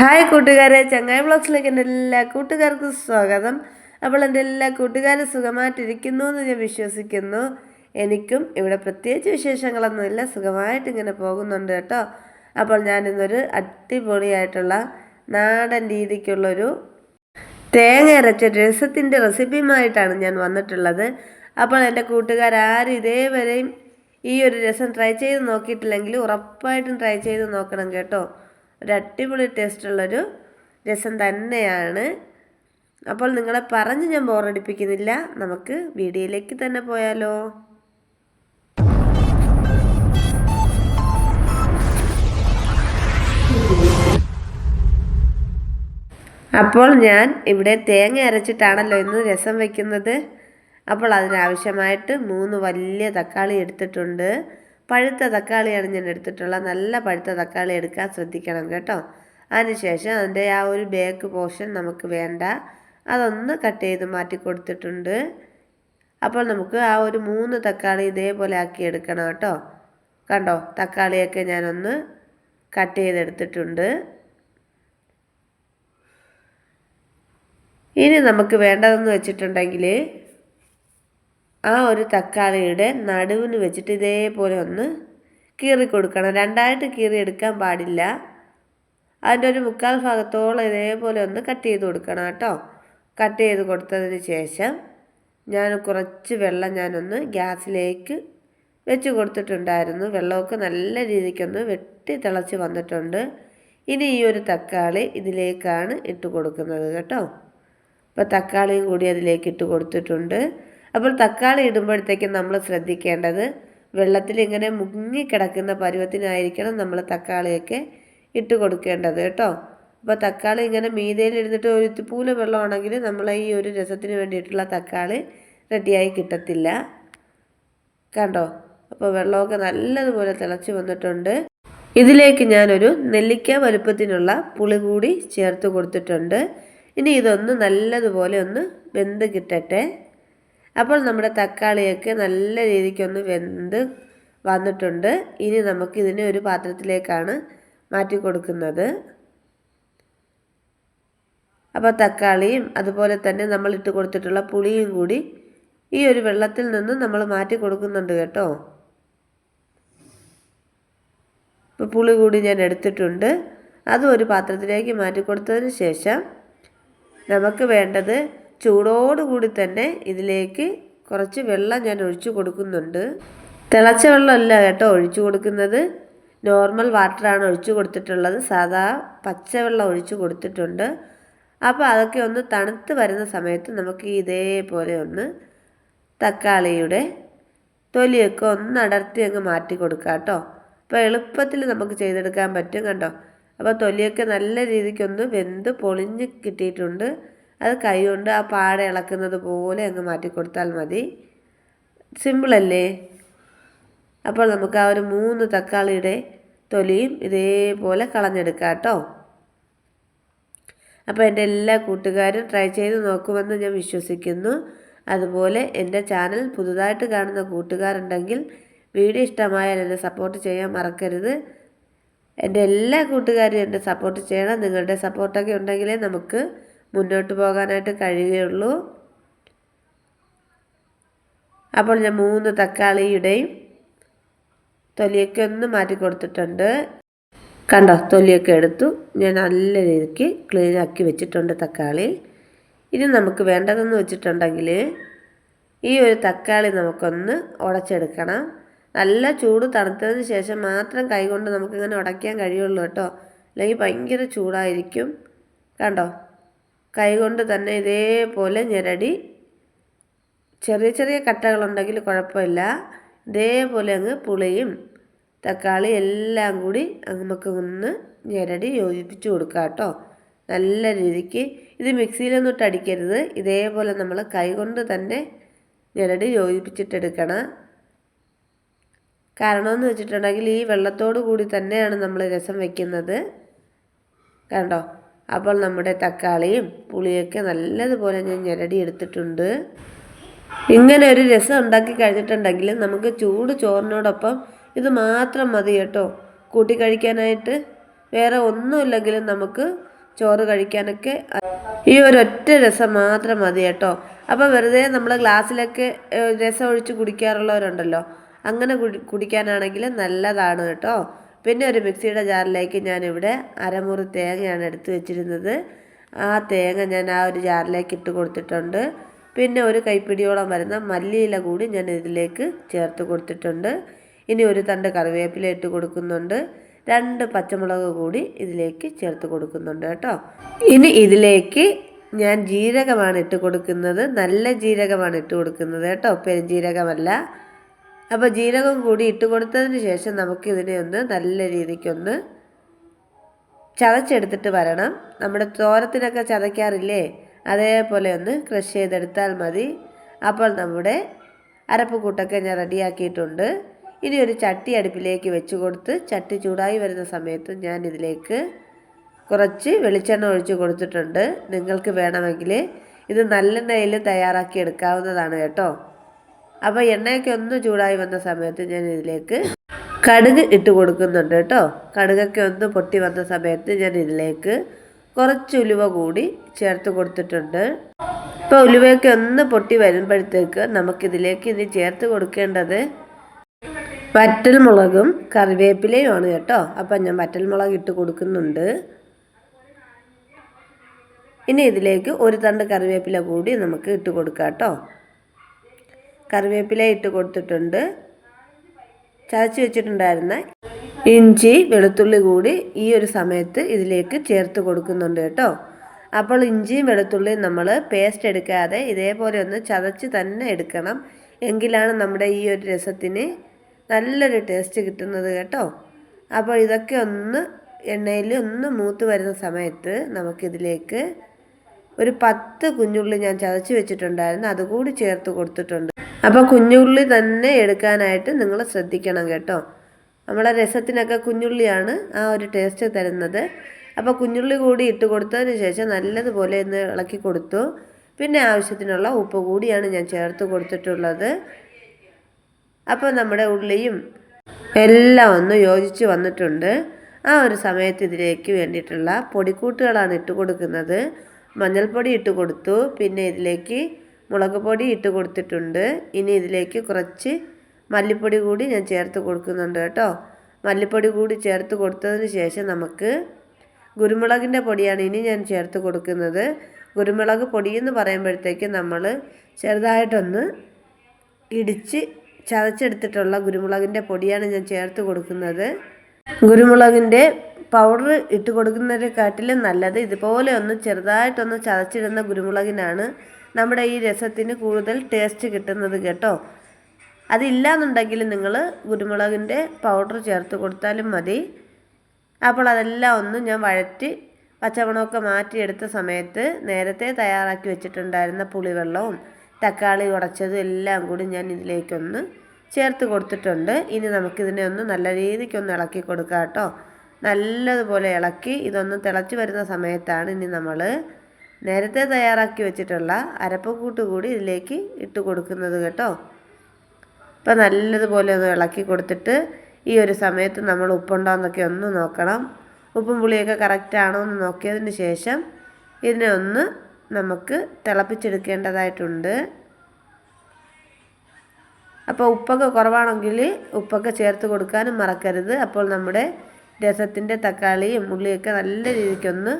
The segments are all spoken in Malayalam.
ഹായ് കൂട്ടുകാരെ ചങ്ങായി ബ്ലോഗ്സിലേക്ക് എന്റെ എല്ലാ കൂട്ടുകാർക്കും സ്വാഗതം. അപ്പോൾ എന്റെ എല്ലാ കൂട്ടുകാരും സുഖമായിട്ടിരിക്കുന്നു എന്ന് ഞാൻ വിശ്വസിക്കുന്നു. എനിക്കും ഇവിടെ പ്രത്യേകിച്ച് വിശേഷങ്ങളൊന്നുമില്ല സുഖമായിട്ട് ഇങ്ങനെ പോകുന്നുണ്ട് കേട്ടോ. അപ്പോൾ ഞാനിന്നൊരു അടിപൊളിയായിട്ടുള്ള നാടൻ രീതിക്കുള്ളൊരു തേങ്ങ അരച്ച രസത്തിന്റെ റെസിപ്പിയുമായിട്ടാണ് ഞാൻ വന്നിട്ടുള്ളത്. അപ്പോൾ എന്റെ കൂട്ടുകാരും ഇതേവരെയും ഈ ഒരു രസം ട്രൈ ചെയ്ത് നോക്കിയിട്ടില്ലെങ്കിൽ ഉറപ്പായിട്ടും ട്രൈ ചെയ്ത് നോക്കണം കേട്ടോ. ഒരു അടിപൊളി ടേസ്റ്റുള്ളൊരു രസം തന്നെയാണ്. അപ്പോൾ നിങ്ങളെ പറഞ്ഞ് ഞാൻ ബോറടിപ്പിക്കുന്നില്ല. നമുക്ക് വീഡിയോയിലേക്ക് തന്നെ പോയാലോ. അപ്പോൾ ഞാൻ ഇവിടെ തേങ്ങ അരച്ചിട്ടാണല്ലോ ഇന്ന് രസം വയ്ക്കുന്നത് അപ്പോൾ അതിനാവശ്യമായിട്ട് മൂന്ന് വലിയ തക്കാളി എടുത്തിട്ടുണ്ട്. പഴുത്ത തക്കാളിയാണ് ഞാൻ എടുത്തിട്ടുള്ളത്. നല്ല പഴുത്ത തക്കാളി എടുക്കാൻ ശ്രദ്ധിക്കണം കേട്ടോ. അതിനുശേഷം അതിന്റെ ആ ഒരു ബേക്ക് പോർഷൻ നമുക്ക് വേണ്ട. അതൊന്ന് കട്ട് ചെയ്ത് മാറ്റി കൊടുത്തിട്ടുണ്ട്. അപ്പോൾ നമുക്ക് ആ ഒരു മൂന്ന് തക്കാളി ഇതേപോലെ ആക്കി എടുക്കണം കേട്ടോ. കണ്ടോ? തക്കാളിയൊക്കെ ഞാനൊന്ന് കട്ട് ചെയ്തെടുത്തിട്ടുണ്ട്. ഇനി നമുക്ക് വേണ്ടതെന്ന് വെച്ചിട്ടുണ്ടെങ്കിൽ ആ ഒരു തക്കാളിയുടെ നടുവിന് വെച്ചിട്ട് ഇതേപോലെ ഒന്ന് കീറി കൊടുക്കണം. രണ്ടായിട്ട് കീറി എടുക്കാൻ പാടില്ല. അതിന്റെ ഒരു മുക്കാൽ ഭാഗത്തോളം ഇതേപോലെ ഒന്ന് കട്ട് ചെയ്ത് കൊടുക്കണം കേട്ടോ. കട്ട് ചെയ്ത് കൊടുത്തതിന് ശേഷം ഞാൻ കുറച്ച് വെള്ളം ഞാനൊന്ന് ഗ്യാസിലേക്ക് വെച്ച് കൊടുത്തിട്ടുണ്ടായിരുന്നു. വെള്ളമൊക്കെ നല്ല രീതിക്കൊന്ന് വെട്ടി തിളച്ച് വന്നിട്ടുണ്ട്. ഇനി ഈ ഒരു തക്കാളി ഇതിലേക്കാണ് ഇട്ട് കൊടുക്കുന്നത് കേട്ടോ. അപ്പോൾ തക്കാളിയും കൂടി അതിലേക്ക് ഇട്ട് കൊടുത്തിട്ടുണ്ട്. അപ്പോൾ തക്കാളി ഇടുമ്പോഴത്തേക്കും നമ്മൾ ശ്രദ്ധിക്കേണ്ടത് വെള്ളത്തിൽ ഇങ്ങനെ മുങ്ങിക്കിടക്കുന്ന പരുവത്തിനായിരിക്കണം നമ്മൾ തക്കാളിയൊക്കെ ഇട്ട് കൊടുക്കേണ്ടത് കേട്ടോ. അപ്പോൾ തക്കാളി ഇങ്ങനെ മീതയിൽ ഇരുന്നിട്ട് ഒരു ഇത്തിപ്പൂല വെള്ളമാണെങ്കിൽ നമ്മൾ ഈ ഒരു രസത്തിന് വേണ്ടിയിട്ടുള്ള തക്കാളി റെഡിയായി കിട്ടത്തില്ല. കണ്ടോ? അപ്പോൾ വെള്ളമൊക്കെ നല്ലതുപോലെ തിളച്ച് വന്നിട്ടുണ്ട്. ഇതിലേക്ക് ഞാനൊരു നെല്ലിക്ക വലുപ്പത്തിനുള്ള പുളി കൂടി ചേർത്ത് കൊടുത്തിട്ടുണ്ട്. ഇനി ഇതൊന്ന് നല്ലതുപോലെ ഒന്ന് വെന്ത് കിട്ടട്ടെ. അപ്പോൾ നമ്മുടെ തക്കാളിയൊക്കെ നല്ല രീതിക്കൊന്ന് വെന്ത് വന്നിട്ടുണ്ട്. ഇനി നമുക്ക് ഇതിനെ ഒരു പാത്രത്തിലേക്കാണ് മാറ്റി കൊടുക്കുന്നത്. അപ്പോൾ തക്കാളിയും അതുപോലെ തന്നെ നമ്മൾ ഇട്ട് കൊടുത്തിട്ടുള്ള പുളിയും കൂടി ഈ ഒരു വെള്ളത്തിൽ നിന്ന് നമ്മൾ മാറ്റി കൊടുക്കുന്നുണ്ട് കേട്ടോ. ഇപ്പോൾ പുളി കൂടി ഞാൻ എടുത്തിട്ടുണ്ട്. അതും ഒരു പാത്രത്തിലേക്ക് മാറ്റി കൊടുത്തതിന് ശേഷം നമുക്ക് വേണ്ടത് ചൂടോടുകൂടി തന്നെ ഇതിലേക്ക് കുറച്ച് വെള്ളം ഞാൻ ഒഴിച്ചു കൊടുക്കുന്നുണ്ട്. തിളച്ച വെള്ളമല്ല കേട്ടോ ഒഴിച്ചു കൊടുക്കുന്നത്. നോർമൽ വാട്ടറാണ് ഒഴിച്ചു കൊടുത്തിട്ടുള്ളത്. സാധാ പച്ചവെള്ളം ഒഴിച്ചു കൊടുത്തിട്ടുണ്ട്. അപ്പോൾ അതൊക്കെ ഒന്ന് തണുത്ത് വരുന്ന സമയത്ത് നമുക്ക് ഇതേപോലെ ഒന്ന് തക്കാളിയുടെ തൊലിയൊക്കെ ഒന്ന് അടർത്തി അങ്ങ് മാറ്റി കൊടുക്കാം കേട്ടോ. അപ്പോൾ എളുപ്പത്തിൽ നമുക്ക് ചെയ്തെടുക്കാൻ പറ്റും കണ്ടോ. അപ്പോൾ തൊലിയൊക്കെ നല്ല രീതിക്കൊന്ന് വെന്ത് പൊളിഞ്ഞ് കിട്ടിയിട്ടുണ്ട്. അത് കൈകൊണ്ട് ആ പാട ഇളക്കുന്നത് പോലെ അങ്ങ് മാറ്റി കൊടുത്താൽ മതി. സിമ്പിളല്ലേ അപ്പോൾ നമുക്ക് ആ ഒരു മൂന്ന് തക്കാളിയുടെ തൊലിയും ഇതേപോലെ കളഞ്ഞെടുക്കാം കേട്ടോ. അപ്പോൾ എന്റെ എല്ലാ കൂട്ടുകാരും ട്രൈ ചെയ്ത് നോക്കുമെന്ന് ഞാൻ വിശ്വസിക്കുന്നു. അതുപോലെ എന്റെ ചാനൽ പുതുതായിട്ട് കാണുന്ന കൂട്ടുകാരുണ്ടെങ്കിൽ വീഡിയോ ഇഷ്ടമായാൽ എന്നെ സപ്പോർട്ട് ചെയ്യാൻ മറക്കരുത്. എന്റെ എല്ലാ കൂട്ടുകാരും എന്നെ സപ്പോർട്ട് ചെയ്യണം. നിങ്ങളുടെ സപ്പോർട്ടൊക്കെ ഉണ്ടെങ്കിലേ നമുക്ക് മുന്നോട്ട് പോകാനായിട്ട് കഴിയുകയുള്ളൂ. അപ്പോൾ ഞാൻ മൂന്ന് തക്കാളിയുടെയും തൊലിയൊക്കെ ഒന്ന് മാറ്റി കൊടുത്തിട്ടുണ്ട്. കണ്ടോ തൊലിയൊക്കെ എടുത്തു. ഞാൻ നല്ല രീതിക്ക് ക്ലീൻ ആക്കി വെച്ചിട്ടുണ്ട് തക്കാളി. ഇനി നമുക്ക് വേണ്ടതെന്ന് വെച്ചിട്ടുണ്ടെങ്കിൽ ഈ ഒരു തക്കാളി നമുക്കൊന്ന് ഉടച്ചെടുക്കണം. നല്ല ചൂട് തണുത്തതിന് ശേഷം മാത്രം കൈകൊണ്ട് നമുക്കിങ്ങനെ ഉടയ്ക്കാൻ കഴിയുള്ളൂ കേട്ടോ. അല്ലെങ്കിൽ ഭയങ്കര ചൂടായിരിക്കും. കണ്ടോ? കൈകൊണ്ട് തന്നെ ഇതേപോലെ ഞെരടി. ചെറിയ ചെറിയ കട്ടകളുണ്ടെങ്കിൽ കുഴപ്പമില്ല. ഇതേപോലെ അങ്ങ് പുളിയും തക്കാളി എല്ലാം കൂടി നമുക്ക് ഒന്ന് ഞെരടി യോജിപ്പിച്ച് കൊടുക്കുക കേട്ടോ. നല്ല രീതിക്ക്. ഇത് മിക്സിയിലൊന്നും ഇട്ടടിക്കരുത് ഇതേപോലെ നമ്മൾ കൈകൊണ്ട് തന്നെ ഞെരടി യോജിപ്പിച്ചിട്ടെടുക്കണം കാരണമെന്ന് വെച്ചിട്ടുണ്ടെങ്കിൽ ഈ വെള്ളത്തോടു കൂടി തന്നെയാണ് നമ്മൾ രസം വയ്ക്കുന്നത്. കണ്ടോ? അപ്പോൾ നമ്മുടെ തക്കാളിയും പുളിയൊക്കെ നല്ലതുപോലെ ഞാൻ ഞെരടി എടുത്തിട്ടുണ്ട് ഇങ്ങനെ ഒരു രസം ഉണ്ടാക്കി കഴിഞ്ഞിട്ടുണ്ടെങ്കിൽ നമുക്ക് ചൂട് ചോറിനോടൊപ്പം ഇത് മാത്രം മതി കേട്ടോ. കൂട്ടി കഴിക്കാനായിട്ട് വേറെ ഒന്നുമില്ലെങ്കിലും നമുക്ക് ചോറ് കഴിക്കാനൊക്കെ ഈ ഒരൊറ്റ രസം മാത്രം മതി കേട്ടോ. അപ്പോൾ വെറുതെ നമ്മൾ ഗ്ലാസ്സിലൊക്കെ രസം ഒഴിച്ച് കുടിക്കാറുള്ളവരുണ്ടല്ലോ. അങ്ങനെ കുടി കുടിക്കാനാണെങ്കിൽ നല്ലതാണ് കേട്ടോ. പിന്നെ ഒരു മിക്സിയുടെ ജാറിലേക്ക് ഞാനിവിടെ അരമുറി തേങ്ങയാണ് എടുത്തു വെച്ചിരുന്നത്. ആ തേങ്ങ ഞാൻ ആ ഒരു ജാറിലേക്ക് ഇട്ട് കൊടുത്തിട്ടുണ്ട്. പിന്നെ ഒരു കൈപ്പിടിയോളം വരുന്ന മല്ലിയില കൂടി ഞാൻ ഇതിലേക്ക് ചേർത്ത് കൊടുത്തിട്ടുണ്ട്. ഇനി ഒരു തണ്ട് കറിവേപ്പില ഇട്ട് കൊടുക്കുന്നുണ്ട്. രണ്ട് പച്ചമുളക് കൂടി ഇതിലേക്ക് ചേർത്ത് കൊടുക്കുന്നുണ്ട് കേട്ടോ. ഇനി ഇതിലേക്ക് ഞാൻ ജീരകമാണ് ഇട്ട് കൊടുക്കുന്നത്. നല്ല ജീരകമാണ് ഇട്ട് കൊടുക്കുന്നത് കേട്ടോ. പെരുംജീരകമല്ല. അപ്പോൾ ജീരകം കൂടി ഇട്ട് കൊടുത്തതിന് ശേഷം നമുക്കിതിനെ ഒന്ന് നല്ല രീതിക്കൊന്ന് ചതച്ചെടുത്തിട്ട് വരണം. നമ്മുടെ തോരത്തിനൊക്കെ ചതയ്ക്കാറില്ലേ? അതേപോലെ ഒന്ന് ക്രഷ് ചെയ്തെടുത്താൽ മതി. അപ്പോൾ നമ്മുടെ അരപ്പുകൂട്ടൊക്കെ ഞാൻ റെഡിയാക്കിയിട്ടുണ്ട്. ഇനി ഒരു ചട്ടി അടുപ്പിലേക്ക് വെച്ച് കൊടുത്ത് ചട്ടി ചൂടായി വരുന്ന സമയത്ത് ഞാൻ ഇതിലേക്ക് കുറച്ച് വെളിച്ചെണ്ണ ഒഴിച്ച് കൊടുത്തിട്ടുണ്ട്. നിങ്ങൾക്ക് വേണമെങ്കിൽ ഇത് നല്ലെണ്ണയിൽ തയ്യാറാക്കി എടുക്കാവുന്നതാണ് കേട്ടോ. അപ്പോൾ എണ്ണയൊക്കെ ഒന്ന് ചൂടായി വന്ന സമയത്ത് ഞാൻ ഇതിലേക്ക് കടുക് ഇട്ട് കൊടുക്കുന്നുണ്ട് കേട്ടോ. കടുകൊക്കെ ഒന്ന് പൊട്ടി വന്ന സമയത്ത് ഞാൻ ഇതിലേക്ക് കുറച്ച് ഉലുവ കൂടി ചേർത്ത് കൊടുത്തിട്ടുണ്ട്. ഇപ്പോൾ ഉലുവയൊക്കെ ഒന്ന് പൊട്ടി വരുമ്പോഴത്തേക്ക് നമുക്കിതിലേക്ക് ഇനി ചേർത്ത് കൊടുക്കേണ്ടത് വറ്റൽ മുളകും കറിവേപ്പിലയും ആണ് കേട്ടോ. അപ്പം ഞാൻ വറ്റൽമുളക് ഇട്ട് കൊടുക്കുന്നുണ്ട്. ഇനി ഇതിലേക്ക് ഒരു തണ്ട് കറിവേപ്പില കൂടി നമുക്ക് ഇട്ട് കൊടുക്കാം കേട്ടോ. കറിവേപ്പില ഇട്ട് കൊടുത്തിട്ടുണ്ട്. ചതച്ച് വെച്ചിട്ടുണ്ടായിരുന്ന ഇഞ്ചി വെളുത്തുള്ളി കൂടി ഈ ഒരു സമയത്ത് ഇതിലേക്ക് ചേർത്ത് കൊടുക്കുന്നുണ്ട് കേട്ടോ. അപ്പോൾ ഇഞ്ചിയും വെളുത്തുള്ളിയും നമ്മൾ പേസ്റ്റ് എടുക്കാതെ ഇതേപോലെ ഒന്ന് ചതച്ച് തന്നെ എടുക്കണം. എങ്കിലാണ് നമ്മുടെ ഈ ഒരു രസത്തിന് നല്ലൊരു ടേസ്റ്റ് കിട്ടുന്നത് കേട്ടോ. അപ്പോൾ ഇതൊക്കെ ഒന്ന് എണ്ണയിൽ ഒന്ന് മൂത്ത് വരുന്ന സമയത്ത് നമുക്കിതിലേക്ക് ഒരു പത്ത് കുഞ്ഞുള്ളി ഞാൻ ചതച്ച് വെച്ചിട്ടുണ്ടായിരുന്നു. അതുകൂടി ചേർത്ത് കൊടുത്തിട്ടുണ്ട്. അപ്പോൾ കുഞ്ഞുള്ളി തന്നെ എടുക്കാനായിട്ട് നിങ്ങൾ ശ്രദ്ധിക്കണം കേട്ടോ. നമ്മളെ രസത്തിനൊക്കെ കുഞ്ഞുള്ളിയാണ് ആ ഒരു ടേസ്റ്റ് തരുന്നത്. അപ്പോൾ കുഞ്ഞുള്ളി കൂടി ഇട്ട് കൊടുത്തതിന് ശേഷം നല്ലതുപോലെ ഒന്ന് ഇളക്കി കൊടുത്തു. പിന്നെ ആവശ്യത്തിനുള്ള ഉപ്പ് കൂടിയാണ് ഞാൻ ചേർത്ത് കൊടുത്തിട്ടുള്ളത്. അപ്പോൾ നമ്മുടെ ഉള്ളിയും എല്ലാം ഒന്ന് യോജിച്ച് വന്നിട്ടുണ്ട്. ആ ഒരു സമയത്ത് ഇതിലേക്ക് വേണ്ടിയിട്ടുള്ള പൊടിക്കൂട്ടുകളാണ് ഇട്ട് കൊടുക്കുന്നത്. മഞ്ഞൾപ്പൊടി ഇട്ട് കൊടുത്തു. പിന്നെ ഇതിലേക്ക് മുളക് പൊടി ഇട്ട് കൊടുത്തിട്ടുണ്ട്. ഇനി ഇതിലേക്ക് കുറച്ച് മല്ലിപ്പൊടി കൂടി ഞാൻ ചേർത്ത് കൊടുക്കുന്നുണ്ട് കേട്ടോ. മല്ലിപ്പൊടി കൂടി ചേർത്ത് കൊടുത്തതിന് ശേഷം നമുക്ക് കുരുമുളകിന്റെ പൊടിയാണ് ഇനി ഞാൻ ചേർത്ത് കൊടുക്കുന്നത്. കുരുമുളക് പൊടി എന്ന് പറയുമ്പോഴത്തേക്ക് നമ്മൾ ചെറുതായിട്ടൊന്ന് ഇടിച്ച് ചതച്ചെടുത്തിട്ടുള്ള കുരുമുളകിന്റെ പൊടിയാണ് ഞാൻ ചേർത്ത് കൊടുക്കുന്നത്. കുരുമുളകിന്റെ പൗഡർ ഇട്ട് കൊടുക്കുന്നതിനെക്കാട്ടിലും നല്ലത് ഇതുപോലെ ഒന്ന് ചെറുതായിട്ടൊന്ന് ചതച്ചിടുന്ന കുരുമുളകിനാണ്. നമ്മുടെ ഈ രസത്തിന് കൂടുതൽ ടേസ്റ്റ് കിട്ടുന്നത് കേട്ടോ. അതില്ലാന്നുണ്ടെങ്കിൽ നിങ്ങൾ കുരുമുളകിന്റെ പൗഡർ ചേർത്ത് കൊടുത്താലും മതി. അപ്പോൾ അതെല്ലാം ഒന്ന് ഞാൻ വഴറ്റി പച്ചമുളകൊക്കെ മാറ്റിയെടുത്ത സമയത്ത് നേരത്തെ തയ്യാറാക്കി വെച്ചിട്ടുണ്ടായിരുന്ന പുളിവെള്ളവും തക്കാളി ഉടച്ചതും എല്ലാം കൂടി ഞാൻ ഇതിലേക്കൊന്ന് ചേർത്ത് കൊടുത്തിട്ടുണ്ട്. ഇനി നമുക്കിതിനെ ഒന്ന് നല്ല രീതിക്കൊന്ന് ഇളക്കി കൊടുക്കാം കേട്ടോ. നല്ലതുപോലെ ഇളക്കി ഇതൊന്ന് തിളച്ച് വരുന്ന സമയത്താണ് ഇനി നമ്മൾ നേരത്തെ തയ്യാറാക്കി വെച്ചിട്ടുള്ള അരപ്പക്കൂട്ട് കൂടി ഇതിലേക്ക് ഇട്ട് കൊടുക്കുന്നത് കേട്ടോ. ഇപ്പം നല്ലതുപോലെ ഒന്ന് ഇളക്കി കൊടുത്തിട്ട് ഈ ഒരു സമയത്ത് നമ്മൾ ഉപ്പുണ്ടോയെന്നൊക്കെ ഒന്ന് നോക്കണം. ഉപ്പും പുളിയൊക്കെ കറക്റ്റാണോ എന്ന് നോക്കിയതിന് ശേഷം ഇതിനെ ഒന്ന് നമുക്ക് തിളപ്പിച്ചെടുക്കേണ്ടതായിട്ടുണ്ട്. അപ്പോൾ ഉപ്പൊക്കെ കുറവാണെങ്കിൽ ഉപ്പൊക്കെ ചേർത്ത് കൊടുക്കാനും മറക്കരുത്. അപ്പോൾ നമ്മുടെ രസത്തിന്റെ തക്കാളിയും ഉള്ളിയൊക്കെ നല്ല രീതിക്കൊന്ന്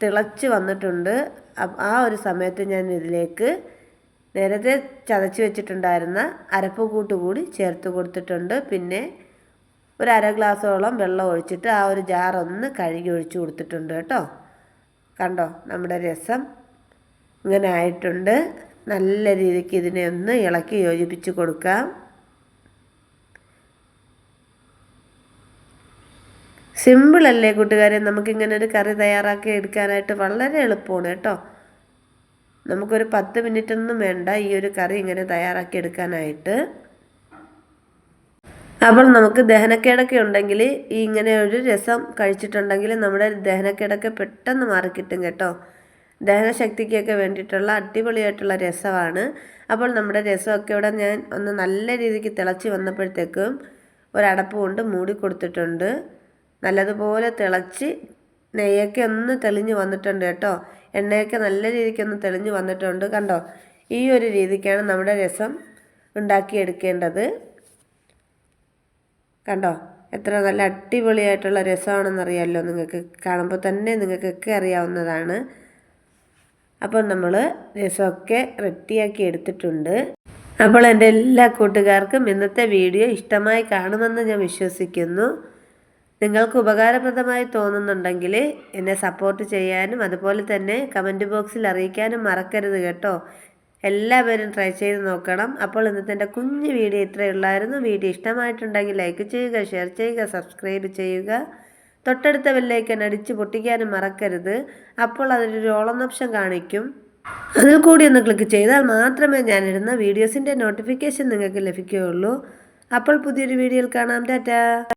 തിളച്ച് വന്നിട്ടുണ്ട്. ആ ഒരു സമയത്ത് ഞാൻ ഇതിലേക്ക് നേരത്തെ ചതച്ച് വെച്ചിട്ടുണ്ടായിരുന്ന അരപ്പ് കൂട്ട് കൂടി ചേർത്ത് കൊടുത്തിട്ടുണ്ട്. പിന്നെ ഒരു അര ഗ്ലാസ്സോളം വെള്ളം ഒഴിച്ചിട്ട് ആ ഒരു ജാർ ഒന്ന് കഴുകി ഒഴിച്ച് കൊടുത്തിട്ടുണ്ട് കേട്ടോ. കണ്ടോ? നമ്മുടെ രസം ഇങ്ങനെ ആയിട്ടുണ്ട്. നല്ല രീതിക്ക് ഇതിനെ ഒന്ന് ഇളക്കി യോജിപ്പിച്ച് കൊടുക്കാം. സിമ്പിളല്ലേ കൂട്ടുകാരെ? നമുക്കിങ്ങനെ ഒരു കറി തയ്യാറാക്കി എടുക്കാനായിട്ട് വളരെ എളുപ്പമാണ് കേട്ടോ. നമുക്കൊരു പത്ത് മിനിറ്റ് ഒന്നും വേണ്ട ഈ ഒരു കറി ഇങ്ങനെ തയ്യാറാക്കി എടുക്കാനായിട്ട്. അപ്പോൾ നമുക്ക് ദഹനക്കേടൊക്കെ ഉണ്ടെങ്കിൽ ഈ ഇങ്ങനെ ഒരു രസം കഴിച്ചിട്ടുണ്ടെങ്കിൽ നമ്മുടെ ദഹനക്കേടൊക്കെ പെട്ടെന്ന് മാറിക്കിട്ടും കേട്ടോ. ദഹനശക്തിക്കൊക്കെ വേണ്ടിയിട്ടുള്ള അടിപൊളിയായിട്ടുള്ള രസമാണ്. അപ്പോൾ നമ്മുടെ രസമൊക്കെ ഇവിടെ ഞാൻ ഒന്ന് നല്ല രീതിക്ക് തിളച്ച് വന്നപ്പോഴത്തേക്കും ഒരടപ്പ് കൊണ്ട് മൂടി കൊടുത്തിട്ടുണ്ട്. നല്ലതുപോലെ തിളച്ച് നെയ്യൊക്കെ ഒന്ന് തെളിഞ്ഞ് വന്നിട്ടുണ്ട് കേട്ടോ. എണ്ണയൊക്കെ നല്ല രീതിക്ക് ഒന്ന് തെളിഞ്ഞ് വന്നിട്ടുണ്ട് കണ്ടോ? ഈ ഒരു രീതിക്കാണ് നമ്മുടെ രസം ഉണ്ടാക്കിയെടുക്കേണ്ടത്. കണ്ടോ? എത്ര നല്ല അടിപൊളിയായിട്ടുള്ള രസമാണെന്നറിയാമല്ലോ നിങ്ങൾക്ക്. കാണുമ്പോൾ തന്നെ നിങ്ങൾക്കൊക്കെ അറിയാവുന്നതാണ്. അപ്പോൾ നമ്മൾ രസമൊക്കെ റെഡിയാക്കി എടുത്തിട്ടുണ്ട്. അപ്പോൾ എന്റെ എല്ലാ കൂട്ടുകാർക്കും ഇന്നത്തെ വീഡിയോ ഇഷ്ടമായി കാണുമെന്ന് ഞാൻ വിശ്വസിക്കുന്നു. നിങ്ങൾക്ക് ഉപകാരപ്രദമായി തോന്നുന്നുണ്ടെങ്കിൽ എന്നെ സപ്പോർട്ട് ചെയ്യാനും അതുപോലെ തന്നെ കമന്റ് ബോക്സിൽ അറിയിക്കാനും മറക്കരുത് കേട്ടോ. എല്ലാവരും ട്രൈ ചെയ്ത് നോക്കണം. അപ്പോൾ ഇന്നത്തെ എന്റെ കുഞ്ഞു വീഡിയോ ഇത്രയേ ഉള്ളായിരുന്നു. വീഡിയോ ഇഷ്ടമായിട്ടുണ്ടെങ്കിൽ ലൈക്ക് ചെയ്യുക ഷെയർ ചെയ്യുക സബ്സ്ക്രൈബ് ചെയ്യുക. തൊട്ടടുത്ത ബെല്ലൈക്കൻ അടിച്ച് പൊട്ടിക്കാനും മറക്കരുത്. അപ്പോൾ അതിലൊരു ഓളം ഓപ്ഷൻ കാണിക്കും. അതിൽ കൂടി ഒന്ന് ക്ലിക്ക് ചെയ്താൽ മാത്രമേ ഞാനിടുന്ന വീഡിയോസിന്റെ നോട്ടിഫിക്കേഷൻ നിങ്ങൾക്ക് ലഭിക്കുകയുള്ളൂ. അപ്പോൾ പുതിയൊരു വീഡിയോയിൽ കാണാം. ടാറ്റാ!